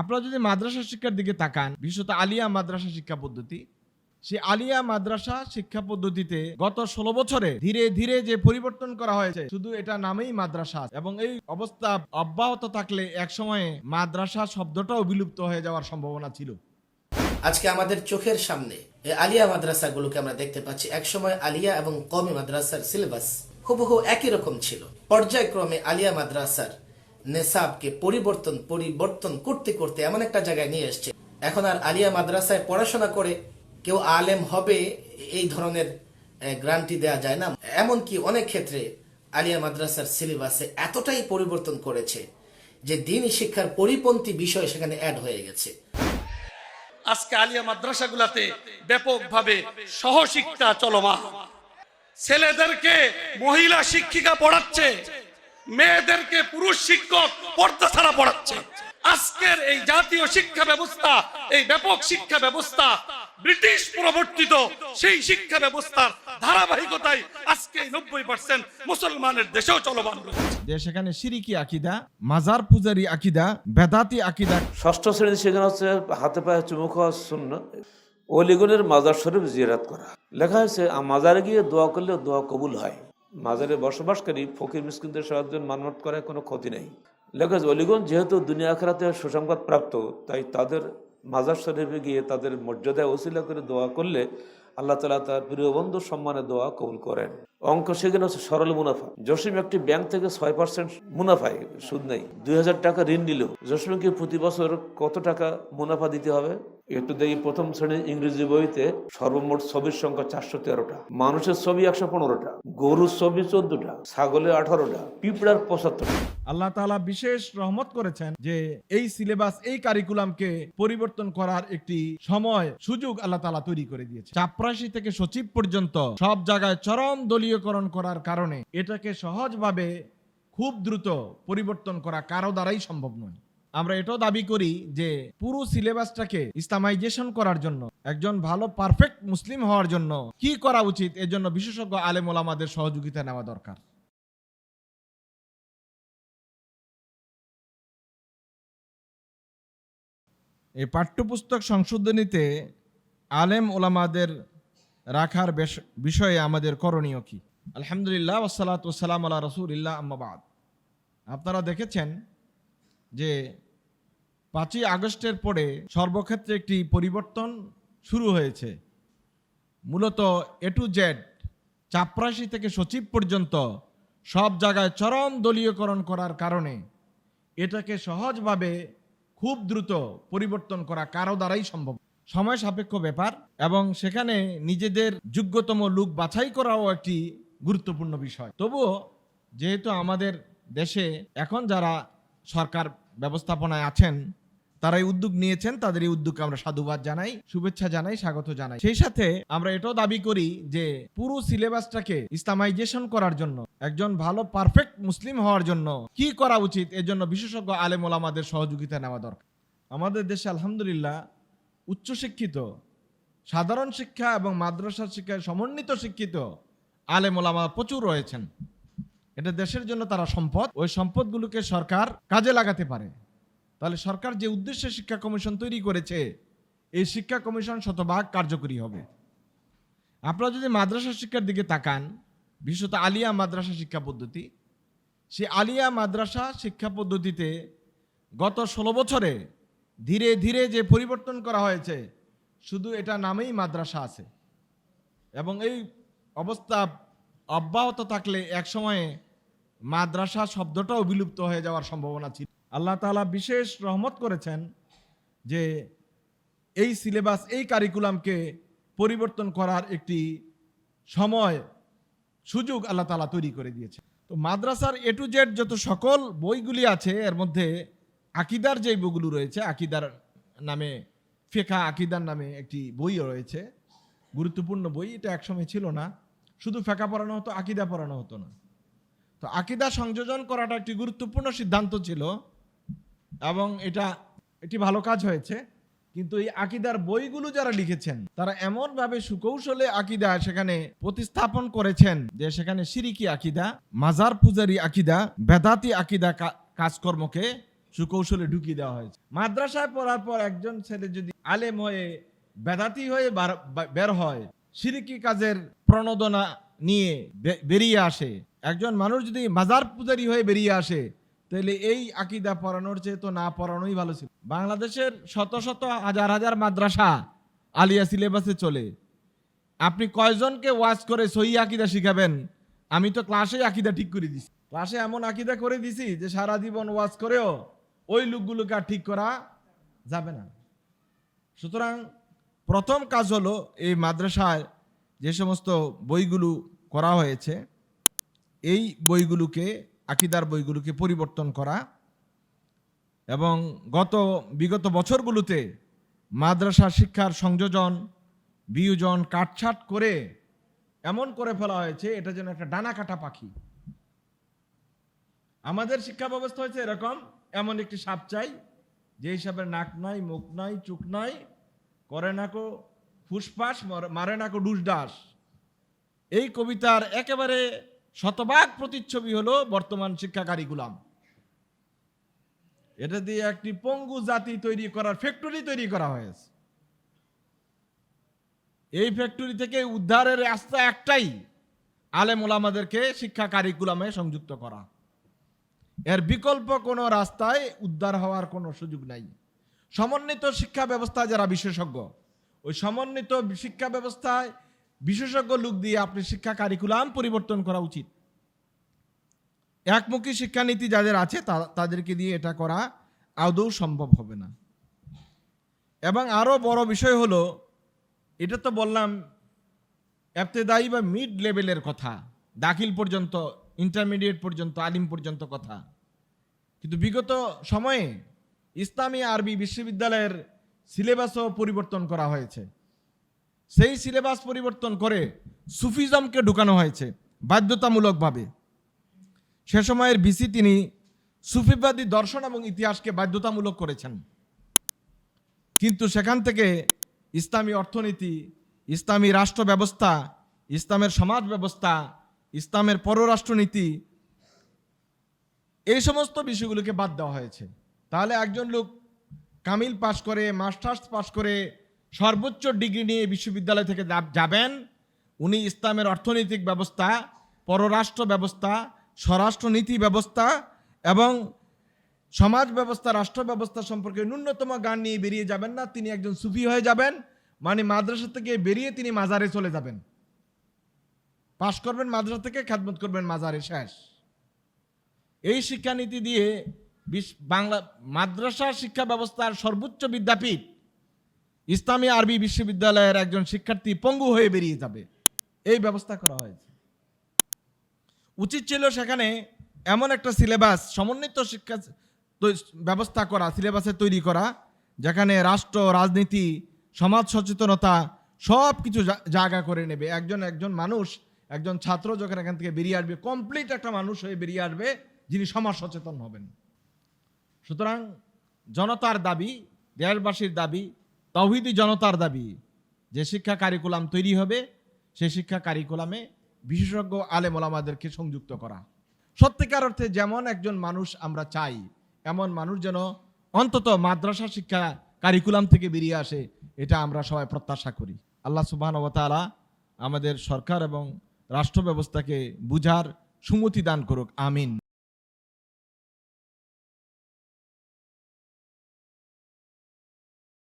আপনারা যদি মাদ্রাসা শিক্ষার দিকে তাকান, বিশেষত আলিয়া মাদ্রাসা শিক্ষা পদ্ধতি সেই আলিয়া মাদ্রাসা শিক্ষা পদ্ধতিতে গত ষোলো বছরে ধীরে ধীরে যে পরিবর্তন করা হয়েছে, শুধু এটা নামেই মাদ্রাসা এবং এই অবস্থা অব্যাহত থাকলে এক সময়ে মাদ্রাসা শব্দটাও বিলুপ্ত হয়ে যাওয়ার সম্ভাবনা ছিল। আজকে আমাদের চোখের সামনে এই আলিয়া মাদ্রাসাগুলোকে আমরা দেখতে পাচ্ছি। একসময় আলিয়া এবং কমি মাদ্রাসার সিলেবাস হুবহু একই রকম ছিল। পর্যায়ক্রমে আলিয়া মাদ্রাসার নেশাবকে পরিবর্তন পরিবর্তন করতে করতে এমন একটা জায়গায় নিয়ে এসছে। এখন আর আলিয়া মাদ্রাসায় পড়াশোনা করে কেউ আলেম হবে, এই ধরনের গ্রান্টি দেওয়া যায় না। এমনকি অনেক ক্ষেত্রে আলিয়া মাদ্রাসার সিলেবাসে এতটাই পরিবর্তন করেছে যে দিনই শিক্ষার পরিপন্থী বিষয় সেখানে অ্যাড হয়ে গেছে। আজকে আলিয়া মাদ্রাসাগুলাতে ব্যাপকভাবে সহশিক্ষা চলমান। ছেলেদেরকে মহিলা শিক্ষিকা পড়াচ্ছে মেয়েদেরকে পুরুষ শিক্ষক পর্দা ছাড়া পড়াচ্ছে। আজকের এই জাতীয় শিক্ষা ব্যবস্থা এই ব্যাপক শিক্ষা ব্যবস্থা ব্রিটিশ প্রবর্তিত সেই শিক্ষা ব্যবস্থার ধারাবাহিকতায় আজকে নব্বই পার্সেন্ট মুসলমানের দেশেও চলমান রয়েছে। যে সেখানে সিরিকি আকিদা মাজার পূজারি আকিদা বেদাতি আকিদা। ষষ্ঠ শ্রেণি সেখানে হচ্ছে হাতে পায়ে চুমুক হওয়ার শূন্য। অলিগনের মাজার শরীফ জিয়ারাত করা। লেখা হয়েছে মাজারে গিয়ে দোয়া করলে দোয়া কবুল হয়। মাজারে বসবাসকারী ফকির মিসকিনদের সাহায্য মানমত করায় কোনো ক্ষতি নেই। লেখা অলিগঞ্জ যেহেতু দুনিয়া আখরাতে সুসংবাদ প্রাপ্ত, তাই তাদের মাজার শরীফে গিয়ে তাদের মর্যাদায় ওসিলা করে দোয়া করলে আল্লাহ তালা তার প্রিয় বন্ধু সম্মানে দোয়া কবুল করেন। অঙ্ক সেখানে হচ্ছে সরল মুনাফা। জসিম একটি ব্যাংক থেকে ছয় পার্সেন্ট মুনাফায় সুদ নেই দুই হাজার টাকা ঋণ নিল। জসিমকে প্রতি বছর কত টাকা মুনাফা দিতে হবে? একটু দেখি, প্রথম শ্রেণির ইংরেজি বইতে সর্বমোট ছবির সংখ্যা চারশো তেরোটা। মানুষের ছবি একশো পনেরোটা। গরুর ছবি চোদ্দটা। ছাগলের আঠারোটা। পিঁপড়ার পঁচাত্তরটা। আল্লাহ তালা বিশেষ রহমত করেছেন যে এই সিলেবাস এই কারিকুলামকে পরিবর্তন করার একটি সময়, সুযোগ আল্লাহ তালা তৈরি করে দিয়েছে। চাপরাশি থেকে সচিব পর্যন্ত সব জায়গায় চরম দলীয়করণ করার কারণে এটাকে সহজভাবে খুব দ্রুত পরিবর্তন করা কারও দ্বারাই সম্ভব নয়। আমরা এটাও দাবি করি যে পুরো সিলেবাসটাকে ইসলামাইজেশন করার জন্য, একজন ভালো পারফেক্ট মুসলিম হওয়ার জন্য কি করা উচিত, এর জন্য বিশেষজ্ঞ আলেম ওলামাদের সহযোগিতা নেওয়া দরকার। এই পাঠ্যপুস্তক সংশোধনীতে আলেম ওলামাদের রাখার বিষয়ে আমাদের করণীয় কি? আলহামদুলিল্লাহ ওসালাত ওসালাম আল্লাহ রসুলিল্লাহ আম্মাবাদ আপনারা দেখেছেন যে পাঁচই আগস্টের পরে সর্বক্ষেত্রে একটি পরিবর্তন শুরু হয়েছে। মূলত এ টু জেড চাপরাশি থেকে সচিব পর্যন্ত সব জায়গায় চরম দলীয়করণ করার কারণে এটাকে সহজভাবে খুব দ্রুত পরিবর্তন করা কারও দ্বারাই সম্ভব সময় সাপেক্ষ ব্যাপার এবং সেখানে নিজেদের যোগ্যতম লোক বাছাই করাও একটি গুরুত্বপূর্ণ বিষয়। তবুও যেহেতু আমাদের দেশে এখন যারা সরকার ব্যবস্থাপনায় আছেন তারা এই উদ্যোগ নিয়েছেন, তাদের এই উদ্যোগকে আমরা সাধুবাদ জানাই, শুভেচ্ছা জানাই, স্বাগত জানাই। সেই সাথে আমরা এটাও দাবি করি যে পুরো সিলেবাসটাকে ইসলামাইজেশন করার জন্য, একজন ভালো পারফেক্ট মুসলিম হওয়ার জন্য কি করা উচিত, এর জন্য বিশেষজ্ঞ আলেম ওলামাদের সহযোগিতা নেওয়া দরকার। আমাদের দেশে আলহামদুলিল্লাহ উচ্চশিক্ষিত, সাধারণ শিক্ষা এবং মাদ্রাসার শিক্ষায় সমন্বিত শিক্ষিত আলেম ওলামা প্রচুর রয়েছেন। এটা দেশের জন্য তারা সম্পদ। ওই সম্পদগুলোকে সরকার কাজে লাগাতে পারে। তাহলে সরকার যে উদ্দেশ্যে শিক্ষা কমিশন তৈরি করেছে, এই শিক্ষা কমিশন শতভাগ কার্যকরী হবে। আপনারা যদি মাদ্রাসা শিক্ষার দিকে তাকান, বিশেষত আলিয়া মাদ্রাসা শিক্ষা পদ্ধতি, সেই আলিয়া মাদ্রাসা শিক্ষা পদ্ধতিতে গত ষোলো বছরে ধীরে ধীরে যে পরিবর্তন করা হয়েছে, শুধু এটা নামেই মাদ্রাসা আছে। এবং এই অবস্থা অব্যাহত থাকলে এক সময়ে মাদ্রাসা শব্দটাও বিলুপ্ত হয়ে যাওয়ার সম্ভাবনা ছিল। আল্লাহ তালা বিশেষ রহমত করেছেন যে এই সিলেবাস, এই কারিকুলামকে পরিবর্তন করার একটি সময়, সুযোগ আল্লাহ তালা তৈরি করে দিয়েছে। তো মাদ্রাসার এ টু জেড যত সকল বইগুলি আছে, এর মধ্যে আকিদার যে বইগুলো রয়েছে, আকিদার নামে ফেকা আকিদার নামে একটি বইও রয়েছে, গুরুত্বপূর্ণ বই, এটা একসময় ছিল না। শুধু ফেকা পড়ানো হতো, আকিদা পড়ানো হতো না। তো আকিদা সংযোজন করাটা একটি গুরুত্বপূর্ণ সিদ্ধান্ত ছিল এবং এটা একটি ভালো কাজ হয়েছে। কিন্তু এই আকিদার বইগুলো যারা লিখেছেন, তারা এমনভাবে সুকৌশলে আকিদা সেখানে প্রতিস্থাপন করেছেন যে সেখানে সিরিকি আকিদা, মাজার পূজারি আকিদা, বেদাতি আকিদা কাজকর্মকে সুকৌশলে ঢুকিয়ে দেওয়া হয়েছে। মাদ্রাসায় পড়ার পর একজন ছেলে যদি আলেম হয়ে, বেদাতি হয়ে বের হয়, সিরিকি কাজের প্রণোদনা নিয়ে বেরিয়ে আসে। একজন মানুষ যদি মাজার পূজারি হয়ে বেরিয়ে আসে, তাহলে এই আকিদা পড়ানোর চেয়ে তো না পড়ানোই ভালো ছিল। বাংলাদেশের শত শত হাজার হাজার মাদ্রাসা আলিয়া সিলেবাসে চলে। আপনি কয়জনকে ওয়াজ করে সহি আকিদা শিখাবেন? আমি তো ক্লাসে আকিদা ঠিক করে দিছি। ক্লাসে এমন আকিদা করে দিছি যে সারা জীবন ওয়াজ করেও ওই লোকগুলোকে আর ঠিক করা যাবে না। সুতরাং প্রথম কাজ হলো এই মাদ্রাসায় যে সমস্ত বইগুলো করা হয়েছে, এই বইগুলোকে, আকিদার বইগুলোকে পরিবর্তন করা এবং গত, বিগত বছরগুলোতে মাদ্রাসা শিক্ষার সংযোজন, বিয়োজন, কাটছাট করে এমন করে ফেলা হয়েছে, এটা যেন একটা ডানা কাটা পাখি। আমাদের শিক্ষা ব্যবস্থা হয়েছে এরকম এমন একটি সাপ চাই, যে হিসাবে নাক নাই, মুখ নাই চুক নাই, করে না কো ফুসফাস, মারে না কো ডুস এই কবিতার একেবারে শতভাগ প্রতিচ্ছবি হলো বর্তমান শিক্ষা কারিকুলাম। এটা দিয়ে একটি পঙ্গু জাতি তৈরি করার ফ্যাক্টরি তৈরি করা হয়েছে। এই ফ্যাক্টরি থেকে উদ্ধারের রাস্তা একটাই, আলেম ওলামাদেরকে শিক্ষা কারিকুলামে সংযুক্ত করা। এর বিকল্প কোনো রাস্তায় উদ্ধার হওয়ার কোনো সুযোগ নাই। সমন্বিত শিক্ষা ব্যবস্থা যারা বিশেষজ্ঞ, ওই সমন্বিত শিক্ষা ব্যবস্থায় বিশেষজ্ঞ লোক দিয়ে আপনি শিক্ষা কারিকুলাম পরিবর্তন করা উচিত। একমুখী শিক্ষানীতি যাদের আছে তাদেরকে দিয়ে এটা করা আদৌ সম্ভব হবে না। এবং আরও বড় বিষয় হলো, এটা তো বললাম, এফতেদায়ী বা মিড লেভেলের কথা, দাখিল পর্যন্ত ইন্টারমিডিয়েট পর্যন্ত, আলিম পর্যন্ত কথা। কিন্তু বিগত সময়ে ইসলামী আরবি বিশ্ববিদ্যালয়ের সিলেবাসও পরিবর্তন করা হয়েছে। সেই সিলেবাস পরিবর্তন করে সুফিজমকে ঢুকানো হয়েছে বাধ্যতামূলকভাবে। সে সময়ের বিসি তিনি সুফিবাদী দর্শন এবং ইতিহাসকে বাধ্যতামূলক করেছেন। কিন্তু সেখান থেকে ইসলামী অর্থনীতি, ইসলামী রাষ্ট্র ব্যবস্থা ইসলামের সমাজ ব্যবস্থা ইসলামের পররাষ্ট্রনীতি, এই সমস্ত বিষয়গুলোকে বাদ দেওয়া হয়েছে। তাহলে একজন লোক কামিল পাশ করে, মাস্টার্স পাশ করে, সর্বোচ্চ ডিগ্রি নিয়ে বিশ্ববিদ্যালয় থেকে যাবেন, উনি ইসলামের অর্থনৈতিক ব্যবস্থা, পররাষ্ট্র ব্যবস্থা, স্বরাষ্ট্রনীতি ব্যবস্থা এবং সমাজ ব্যবস্থা, রাষ্ট্র ব্যবস্থা সম্পর্কে ন্যূনতম গান নিয়ে বেরিয়ে যাবেন না। তিনি একজন সুফি হয়ে যাবেন মানে মাদ্রাসা থেকে বেরিয়ে তিনি মাজারে চলে যাবেন। পাশ করবেন মাদ্রাসা থেকে খ্যাতমত করবেন মাজারে, শেষ। এই শিক্ষানীতি দিয়ে বাংলা মাদ্রাসা শিক্ষা ব্যবস্থার সর্বোচ্চ বিদ্যাপীঠ ইসলামী আরবি বিশ্ববিদ্যালয়ের একজন শিক্ষার্থী পঙ্গু হয়ে বেরিয়ে যাবে। এই ব্যবস্থা করা হয়েছে। উচিত ছিল সেখানে এমন একটা সিলেবাস, সমন্বিত শিক্ষা ব্যবস্থা করা, সিলেবাসে তৈরি করা, যেখানে রাষ্ট্র, রাজনীতি, সমাজ সচেতনতা সব কিছু জায়গা করে নেবে। একজন একজন মানুষ একজন ছাত্র যখন এখান থেকে বেরিয়ে আসবে কমপ্লিট একটা মানুষ হয়ে বেরিয়ে আসবে, যিনি সমাজ সচেতন হবেন। সুতরাং জনতার দাবি, দেশবাসীর দাবি, তৌহিদি জনতার দাবি, যে শিক্ষা কারিকুলাম তৈরি হবে সেই শিক্ষা কারিকুলামে বিশেষজ্ঞ, আলেম ওলামাদেরকে সংযুক্ত করা। সত্যিকার অর্থে যেমন একজন মানুষ আমরা চাই, এমন মানুষ যেন অন্তত মাদ্রাসা শিক্ষা কারিকুলাম থেকে বেরিয়ে আসে, এটা আমরা সবাই প্রত্যাশা করি। আল্লাহ সুবাহ আমাদের সরকার এবং রাষ্ট্র ব্যবস্থাকে বুঝার সুমতি দান করুক আমিন।